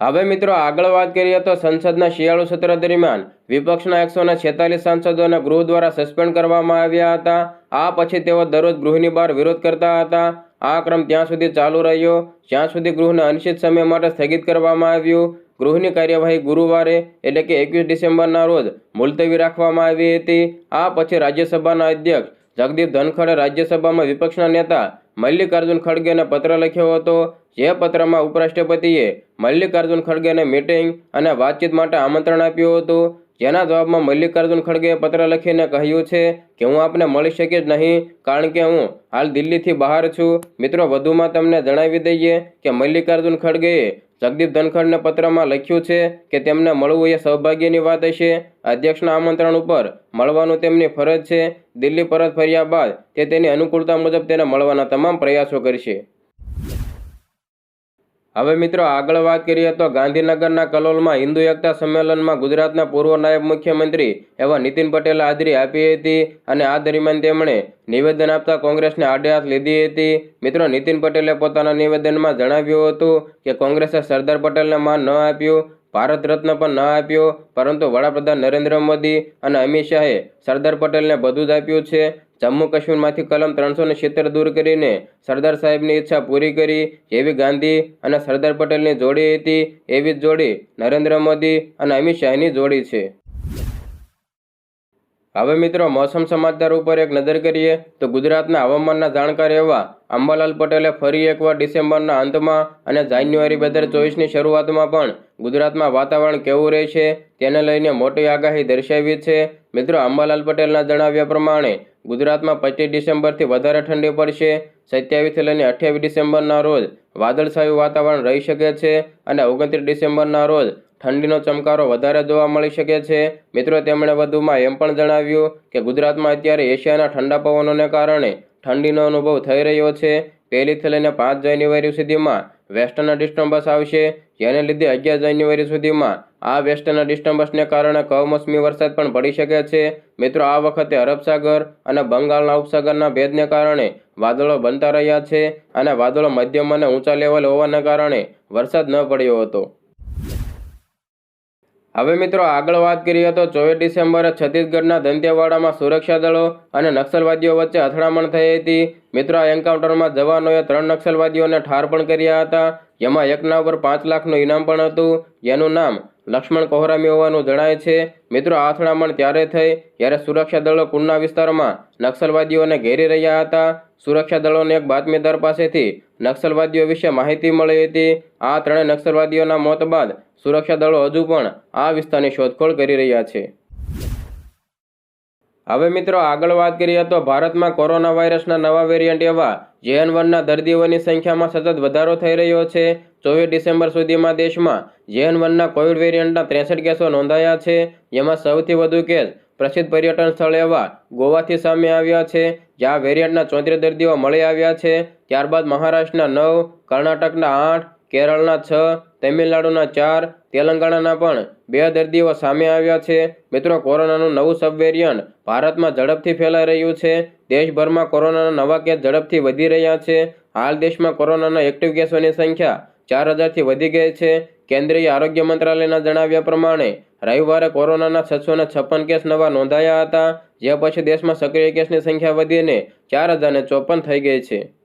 હવે મિત્રો આગળ વાત કરીએ તો સંસદના શિયાળુ સત્ર દરમિયાન વિપક્ષના એકસો છેતાલીસ સાંસદોને ગૃહ દ્વારા સસ્પેન્ડ કરવામાં આવ્યા હતા. આ પછી તેઓ દરરોજ ગૃહની બહાર વિરોધ કરતા હતા. આ ક્રમ ત્યાં સુધી ચાલુ રહ્યો. જ્યાં સુધી ગૃહને અનિશ્ચિત સમય માટે સ્થગિત કરવામાં આવ્યું. ગૃહની કાર્યવાહી ગુરુવારે એટલે કે એકવીસ ડિસેમ્બરના રોજ મુલતવી રાખવામાં આવી હતી. આ પછી રાજ્યસભાના અધ્યક્ષ જગદીપ ધનખડે રાજ્યસભામાં વિપક્ષના નેતા મલ્લિકાર્જુન ખડગેને પત્ર લખ્યો હતો. જે પત્રમાં ઉપરાષ્ટ્રપતિએ મલ્લિકાર્જુન ખડગેને મીટિંગ અને વાતચીત માટે આમંત્રણ આપ્યું હતું. જેના જવાબમાં મલ્લિકાર્જુન ખડગેએ પત્ર લખીને કહ્યું છે કે હું આપને મળી શકીશ નહીં કારણ કે હું હાલ દિલ્હીથી બહાર છું. મિત્રો, વધુમાં તમને જણાવી દઈએ કે મલ્લિકાર્જુન ખડગેએ જગદીપ ધનખડને પત્રમાં લખ્યું છે કે તેમને મળવું એ સૌભાગ્યની વાત હશે. અધ્યક્ષના આમંત્રણ ઉપર મળવાનું તેમની ફરજ છે. દિલ્હી પરત ફર્યા બાદ તે તેની અનુકૂળતા મુજબ તેને મળવાના તમામ પ્રયાસો કરશે. હવે મિત્રો આગળ વાત કરીએ તો ગાંધીનગરના કલોલમાં હિન્દુ એકતા સંમેલનમાં ગુજરાતના પૂર્વ નાયબ મુખ્યમંત્રી એવા નીતિન પટેલે હાજરી આપી હતી અને આ દરમિયાન તેમણે નિવેદન આપતા કોંગ્રેસને આડે લીધી હતી. મિત્રો નીતિન પટેલે પોતાના નિવેદનમાં જણાવ્યું હતું કે કોંગ્રેસે સરદાર પટેલને માન ન આપ્યું, ભારત રત્ન પણ ન આપ્યો, પરંતુ વડાપ્રધાન નરેન્દ્ર મોદી અને અમિત શાહે સરદાર પટેલને બધું જ આપ્યું છે. જમ્મુ કાશ્મીરમાંથી કલમ ત્રણસો ને દૂર કરીને સરદાર સાહેબની ઈચ્છા પૂરી કરી એવી ગાંધી અને સરદાર પટેલની જોડી હતી, એવી જ જોડી નરેન્દ્ર મોદી અને અમિત શાહની જોડી છે. હવે મિત્રો, મોસમ સમાચાર ઉપર એક નજર કરીએ, તો ગુજરાતના હવામાનના જાણકાર એવા અંબાલાલ પટેલે ફરી એકવાર ડિસેમ્બરના અંતમાં અને જાન્યુઆરી બે હજાર ચોવીસની શરૂઆતમાં પણ ગુજરાતમાં વાતાવરણ કેવું રહેશે, તેને લઈને મોટી આગાહી દર્શાવી છે. મિત્રો, અંબાલાલ પટેલના જણાવ્યા પ્રમાણે, ગુજરાતમાં પચીસ ડિસેમ્બરથી વધારે ઠંડી પડશે. સત્યાવીસથી લઈને અઠ્યાવીસ ડિસેમ્બરના રોજ વાદળછાયું વાતાવરણ રહી શકે છે અને ઓગણત્રીસ ડિસેમ્બરના રોજ ઠંડીનો ચમકારો વધારે જોવા મળી શકે છે. મિત્રો, તેમણે વધુમાં એમ પણ જણાવ્યું કે ગુજરાતમાં અત્યારે એશિયાના ઠંડા પવનોને કારણે ઠંડીનો અનુભવ થઈ રહ્યો છે. પહેલીથી લઈને પાંચ જાન્યુઆરી સુધીમાં વેસ્ટર્ન ડિસ્ટર્બન્સ આવશે, જેને લીધે અગિયાર જાન્યુઆરી સુધીમાં આ વેસ્ટર્ન ડિસ્ટર્બન્સને કારણે કમોસમી વરસાદ પણ પડી શકે છે. મિત્રો, આ વખતે અરબસાગર અને બંગાળના ઉપસાગરના ભેદને કારણે વાદળો બનતા રહ્યા છે અને વાદળો મધ્યમ અને ઊંચા લેવલ હોવાને કારણે વરસાદ ન પડ્યો હતો. હવે મિત્રો આગળ વાત કરીએ તો ચોવીસ ડિસેમ્બરે છત્તીસગઢના દંતેવાડામાં સુરક્ષા દળો અને નક્સલવાદીઓ વચ્ચે અથડામણ થઈ હતી. મિત્રો આ એન્કાઉન્ટરમાં જવાનોએ ત્રણ નક્સલવાદીઓને ઠાર પણ કર્યા હતા. જેમાં એકના ઉપર પાંચ લાખનું ઇનામ પણ હતું. જેનું નામ લક્ષ્મણ કોહરામી હોવાનું જણાય છે. મિત્રો, આ અથડામણ ત્યારે થઈ જ્યારે સુરક્ષા દળો કુંડના વિસ્તારમાં નક્સલવાદીઓને ઘેરી રહ્યા હતા. સુરક્ષા દળોને એક બાતમીદાર પાસેથી નક્સલવાદીઓ વિશે માહિતી મળી હતી. આ ત્રણેય નક્સલવાદીઓના મોત બાદ સુરક્ષા દળો હજુ પણ આ વિસ્તારની શોધખોળ કરી રહ્યા છે. હવે મિત્રો આગળ વાત કરીએ તો ભારતમાં કોરોના વાયરસના નવા વેરિયન્ટ એવા જેએન વનના દર્દીઓની સંખ્યામાં સતત વધારો થઈ રહ્યો છે. ચોવીસ ડિસેમ્બર સુધીમાં દેશમાં જેએન વનના કોવિડ વેરિયન્ટના ત્રેસઠ કેસો નોંધાયા છે. જેમાં સૌથી વધુ કેસ પ્રસિદ્ધ પર્યટન સ્થળ એવા ગોવાથી સામે આવ્યા છે, જ્યાં વેરિયન્ટના ચોત્રીસ દર્દીઓ મળી આવ્યા છે. ત્યારબાદ મહારાષ્ટ્રના નવ, કર્ણાટકના આઠ, કેરળના છ તમિલનાડુના ચાર, તેલંગાણાના પણ બે દર્દીઓ સામે આવ્યા છે. મિત્રો, કોરોનાનું નવું સબવેરિયન્ટ ભારતમાં ઝડપથી ફેલાઈ રહ્યું છે. દેશભરમાં કોરોનાના નવા કેસ ઝડપથી વધી રહ્યા છે. હાલ દેશમાં કોરોનાના એક્ટિવ કેસોની સંખ્યા ચાર હજારથી વધી ગઈ છે. કેન્દ્રીય આરોગ્ય મંત્રાલયના જણાવ્યા પ્રમાણે, રવિવારે કોરોનાના છસો છપ્પન કેસ નવા નોંધાયા હતા. જે પછી દેશમાં સક્રિય કેસની સંખ્યા વધીને ચાર હજારને ચોપન થઈ ગઈ છે.